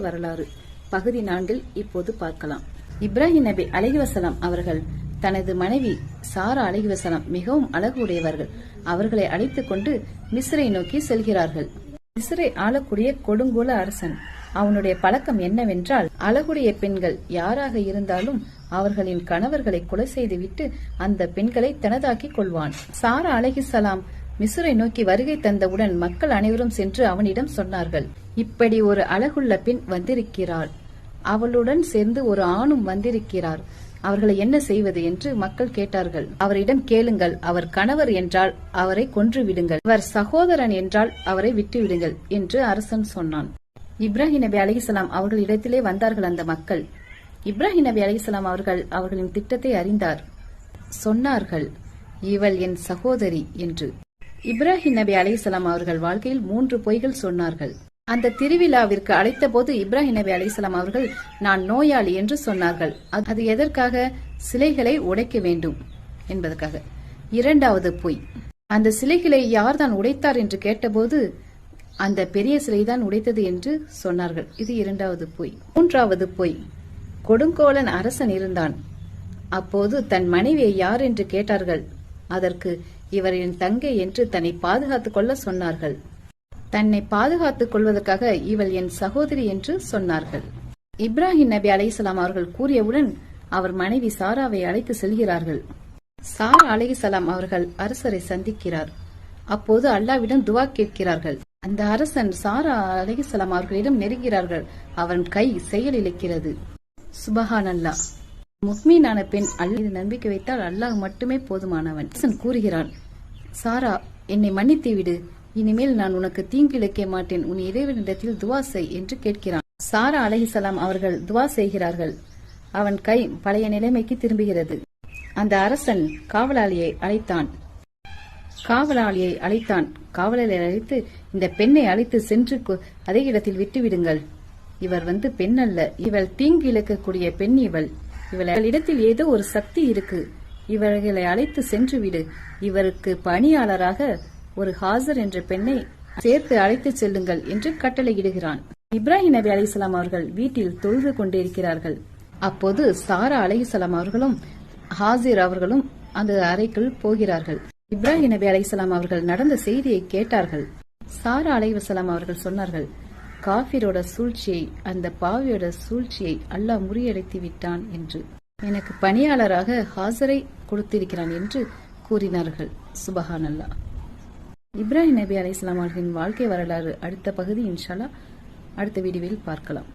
வரலாறு. பகுதி நான்கில் இப்போது பார்க்கலாம். இப்ராஹிம் நபி அலிவசலாம் அவர்கள் தனது மனைவி சாரா அலிவசலாம் மிகவும் அழகு உடையவர்கள் அவர்களை அழைத்துக் கொண்டு மிஸ்ரை நோக்கி செல்கிறார்கள். மிஸ்ரை ஆளக்கூடிய கொடுங்கோல அரசன். அவனுடைய பழக்கம் என்னவென்றால் அழகுடைய பெண்கள் யாராக இருந்தாலும் அவர்களின் கணவர்களை கொலை செய்துவிட்டு அந்த பெண்களை தனதாக்கிக் கொள்வான். சாரா அலைஹிசலாம் மிசுரை நோக்கி வருகை தந்தவுடன் மக்கள் அனைவரும் சென்று அவனிடம் சொன்னார்கள் இப்படி ஒரு அழகுள்ள பின் வந்திருக்கிறாள். அவளுடன் சேர்ந்து ஒரு ஆணும் வந்திருக்கிறார். அவர்களை என்ன செய்வது? என்று மக்கள் கேட்டார்கள். அவரிடம் கேளுங்கள். அவர் கணவர் என்றால் அவரை கொன்று விடுங்கள். அவர் சகோதரன் என்றால் அவரை விட்டு விடுங்கள் என்று அரசன் சொன்னான். இப்ராஹிம் நபி அலிசலாம் அவர்களிடத்திலே வந்தார்கள் அந்த மக்கள். இப்ராஹிம் நபி அலிசலாம் அவர்கள் அவர்களின் திட்டத்தை அறிந்தார். சொன்னார்கள் இவள் என் சகோதரி என்று. இப்ராஹிம் நபி அலிசலாம் அவர்கள் வாழ்க்கையில் மூன்று பொய்கள் சொன்னார்கள். அந்த திருவிழாவிற்கு அழைத்த போது இப்ராஹிம் நபி அலிசலாம் அவர்கள் நான் நோயாளி என்று சொன்னார்கள். அது எதற்காக? சிலைகளை உடைக்க வேண்டும் என்பதற்காக. இரண்டாவது பொய். அந்த சிலைகளை யார்தான் உடைத்தார் என்று கேட்டபோது அந்த பெரிய சிலைதான் உடைத்தது என்று சொன்னார்கள். இது இரண்டாவது பொய். மூன்றாவது பொய். கொடுங்கோலன் அரசன் இருந்தான். அப்போது தன் மனைவியை யார் என்று கேட்டார்கள். அதற்கு இவரின் தங்கை என்று தன்னை பாதுகாத்துக் கொள்ள சொன்னார்கள். தன்னை பாதுகாத்துக் கொள்வதற்காக இவள் என் சகோதரி என்று சொன்னார்கள். இப்ராஹிம் நபி அலைசலாம் அவர்கள் கூறியவுடன் அவர் மனைவி சாராவை அழைத்து செல்கிறார்கள். சாரா அலைசலாம் அவர்கள் அரசரை சந்திக்கிறார். அப்போது அல்லாவிடம் துவா கேட்கிறார்கள். அந்த அரசன் சாரா அலைசலாம் அவர்களிடம் நெருங்கிறார்கள் அவன் கை செயலிழக்கிறது. சுபஹான் அல்லா முஸ்மீனான பெண் அல்லது நம்பிக்கை வைத்தால் அல்லாஹ் மட்டுமே போதுமானவன். கூறுகிறான் சாரா என்னை மன்னித்து விடு. இனிமேல் நான் உனக்கு தீங்கிழைக்க மாட்டேன். உன் இறைவனிடத்தில் துவா செய் என்று கேட்கிறான். சாரா அலஹிசலாம் அவர்கள் துவா செய்கிறார்கள். அவன் கை பழைய நிலைமைக்கு திரும்புகிறது. அந்த அரசன் காவலாளியை அழைத்தான். காவலாளியை அழைத்தான். காவலரை அழைத்து இந்த பெண்ணை அழைத்து சென்று அதே இடத்தில் விட்டுவிடுங்கள். இவர் வந்து பெண் அல்ல. இவள் தீங்கு இழக்கக்கூடிய பெண் இவள். இவள் இடத்தில் ஏதோ ஒரு சக்தி இருக்கு. இவர்களை அழைத்து சென்று விடு. இவருக்கு பணியாளராக ஒரு ஹாசர் என்ற பெண்ணை சேர்த்து அழைத்து செல்லுங்கள் என்று கட்டளையிடுகிறான். இப்ராஹிம் நபி அலிசலாம் அவர்கள் வீட்டில் தொழுது கொண்டிருக்கிறார்கள். அப்போது சாரா அலிசலாம் அவர்களும் ஹாசிர் அவர்களும் அந்த அறைக்குள் போகிறார்கள். இப்ராஹிம் நபி அலிசலாம் அவர்கள் நடந்த செய்தியை கேட்டார்கள். சாரா அலைவசலாம் அவர்கள் சொன்னார்கள் காஃபிரோட சூழ்ச்சியை அந்த பாவியோட சூழ்ச்சியை அல்லாஹ் முறியடைத்து விட்டான் என்று. எனக்கு பணியாளராக ஹாசரை கொடுத்திருக்கிறான் என்று கூறினார்கள். சுபஹான் அல்லா இப்ராஹிம் நபி அலை இஸ்லாம் அவர்களின் வாழ்க்கை வரலாறு அடுத்த பகுதி இன்ஷாலா அடுத்த வீடியோவில் பார்க்கலாம்.